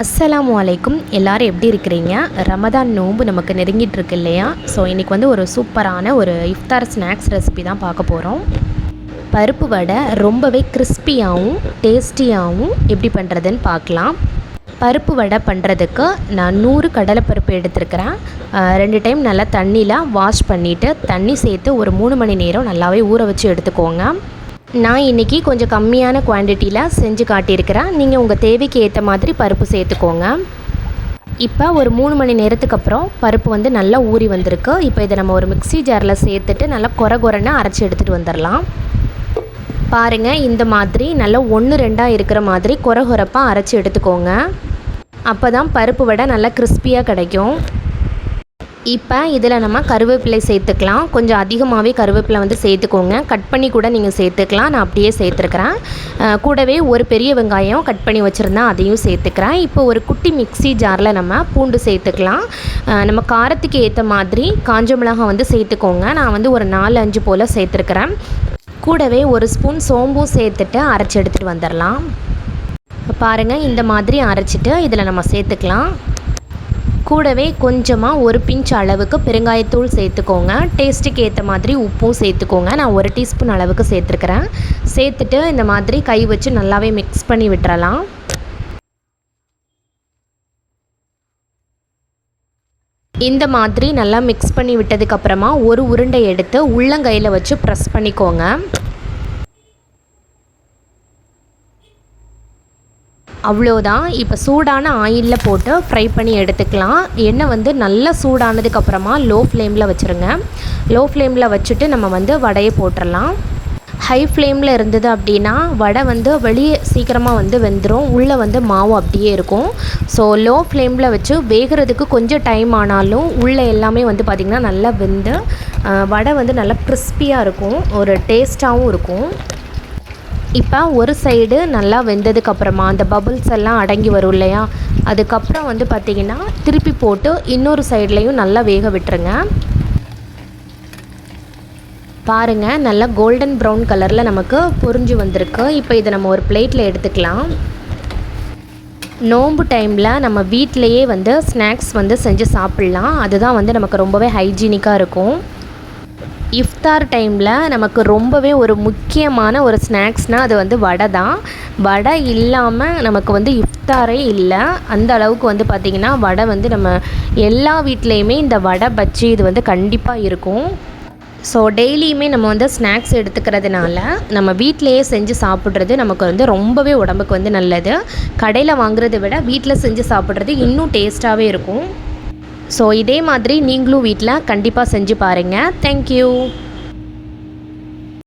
அஸ்ஸலாமு அலைக்கும். எல்லாரும் எப்படி இருக்கிறீங்க? ரமதான் நோன்பு நமக்கு நெருங்கிட்டு இருக்கு இல்லையா? ஸோ இன்றைக்கி வந்து ஒரு சூப்பரான ஒரு இஃப்தார் ஸ்நாக்ஸ் ரெசிபி தான் பார்க்க போகிறோம் பருப்பு வடை ரொம்பவே கிறிஸ்பியாகவும் டேஸ்டியாகவும் எப்படி பண்ணுறதுன்னு பார்க்கலாம். பருப்பு வடை பண்ணுறதுக்கு நான் நூறு கடலைப்பருப்பு எடுத்துருக்கிறேன். ரெண்டு டைம் நல்லா தண்ணியில் வாஷ் பண்ணிவிட்டு தண்ணி சேர்த்து ஒரு மூணு மணி நேரம் நல்லாவே ஊற வச்சு எடுத்துக்கோங்க. நான் இன்றைக்கி கொஞ்சம் கம்மியான குவான்டிட்டியில் செஞ்சு காட்டியிருக்கிறேன். நீங்கள் உங்கள் தேவைக்கு ஏற்ற மாதிரி பருப்பு சேர்த்துக்கோங்க. இப்போ ஒரு மூணு மணி நேரத்துக்கு அப்புறம் பருப்பு வந்து நல்லா ஊறி வந்திருக்கு. இப்போ இதை நம்ம ஒரு மிக்ஸி ஜாரில் சேர்த்துட்டு நல்லா கொர கொரன்னு அரைச்சி எடுத்துகிட்டு வந்துடலாம் பாருங்கள் இந்த மாதிரி நல்லா ஒன்று ரெண்டாக இருக்கிற மாதிரி கொர கொரப்பாக அரைச்சி எடுத்துக்கோங்க. அப்போ தான் பருப்பு வடை நல்லா கிறிஸ்பியாக கிடைக்கும். இப்போ இதில் நம்ம கருவேப்பிலை சேர்த்துக்கலாம். கொஞ்சம் அதிகமாகவே கருவேப்பிலை வந்து சேர்த்துக்கோங்க. கட் பண்ணி கூட நீங்கள் சேர்த்துக்கலாம். நான் அப்படியே சேர்த்துருக்குறேன். கூடவே ஒரு பெரிய வெங்காயம் கட் பண்ணி வச்சுருந்தேன் அதையும் சேர்த்துக்கிறேன். இப்போ ஒரு குட்டி மிக்ஸி ஜாரில் நம்ம பூண்டு சேர்த்துக்கலாம். நம்ம காரத்துக்கு ஏற்ற மாதிரி காஞ்ச மிளகாய் வந்து சேர்த்துக்கோங்க. நான் வந்து ஒரு நாலு அஞ்சு போல் சேர்த்துருக்குறேன். கூடவே ஒரு ஸ்பூன் சோம்பும் சேர்த்துட்டு அரைச்சி எடுத்துகிட்டு வந்துடலாம். பாருங்கள் இந்த மாதிரி அரைச்சிட்டு இதில் நம்ம சேர்த்துக்கலாம். கூடவே கொஞ்சமாக ஒரு பிஞ்ச் அளவுக்கு பெருங்காயத்தூள் சேர்த்துக்கோங்க. டேஸ்ட்டுக்கு ஏற்ற மாதிரி உப்பும் சேர்த்துக்கோங்க. நான் ஒரு டீஸ்பூன் அளவுக்கு சேர்த்துருக்குறேன். சேர்த்துட்டு இந்த மாதிரி கை வச்சு நல்லாவே மிக்ஸ் பண்ணி விட்டுறலாம். இந்த மாதிரி நல்லா மிக்ஸ் பண்ணி விட்டதுக்கப்புறமா ஒரு உருண்டை எடுத்து உள்ளங்கையில் வச்சு ப்ரெஸ் பண்ணிக்கோங்க. அவ்வளோதான். இப்போ சூடான ஆயிலில் போட்டு ஃப்ரை பண்ணி எடுத்துக்கலாம். எண்ணெய் வந்து நல்லா சூடானதுக்கப்புறமா லோ ஃப்ளேமில் வச்சுருங்க லோ ஃப்ளேமில் வச்சுட்டு நம்ம வந்து வடையை போட்டுடலாம் ஹை ஃப்ளேமில் இருந்தது அப்படின்னா வடை வந்து வெளியே சீக்கிரமாக வந்து வெந்துடும் உள்ளே வந்து மாவு அப்படியே இருக்கும். ஸோ லோ ஃப்ளேமில் வச்சு வேகிறதுக்கு கொஞ்சம் டைம் ஆனாலும் உள்ளே எல்லாமே வந்து பார்த்திங்கன்னா நல்லா வெந்து வடை வந்து நல்லா கிறிஸ்பியாக இருக்கும். ஒரு டேஸ்ட்டாகவும் இருக்கும். இப்போ ஒரு சைடு நல்லா வெந்ததுக்கப்புறமா அந்த பபுள்ஸ் எல்லாம் அடங்கி வரும் இல்லையா? அதுக்கப்புறம் வந்து பார்த்திங்கன்னா திருப்பி போட்டு இன்னொரு சைட்லேயும் நல்லா வேக விட்டுருங்க. பாருங்கள் நல்லா கோல்டன் ப்ரௌன் கலரில் நமக்கு பொறிஞ்சு வந்திருக்கு. இப்போ இதை நம்ம ஒரு பிளேட்டில் எடுத்துக்கலாம். நோம்பு டைமில் நம்ம வீட்டிலையே வந்து ஸ்நாக்ஸ் வந்து செஞ்சு சாப்பிட்லாம். அதுதான் வந்து நமக்கு ரொம்பவே ஹைஜீனிக்காக இருக்கும். இஃப்தார் டைமில் நமக்கு ரொம்பவே ஒரு முக்கியமான ஒரு ஸ்நாக்ஸ்னால் அது வந்து வடை தான். வடை இல்லாமல் நமக்கு வந்து இஃப்தாரே இல்லை. அந்த அளவுக்கு வந்து பார்த்திங்கன்னா வடை வந்து நம்ம எல்லா வீட்லேயுமே இந்த வடை பஜ்ஜி இது வந்து கண்டிப்பாக இருக்கும். ஸோ டெய்லியுமே நம்ம வந்து ஸ்நாக்ஸ் எடுத்துக்கிறதுனால நம்ம வீட்டிலையே செஞ்சு சாப்பிட்றது நமக்கு வந்து ரொம்பவே உடம்புக்கு வந்து நல்லது. கடையில் வாங்குறதை விட வீட்டில் செஞ்சு சாப்பிட்றது இன்னும் டேஸ்ட்டாகவே இருக்கும். ஸோ இதே மாதிரி நீங்களும் வீட்டில் கண்டிப்பாக செஞ்சு பாருங்கள் தேங்க்யூ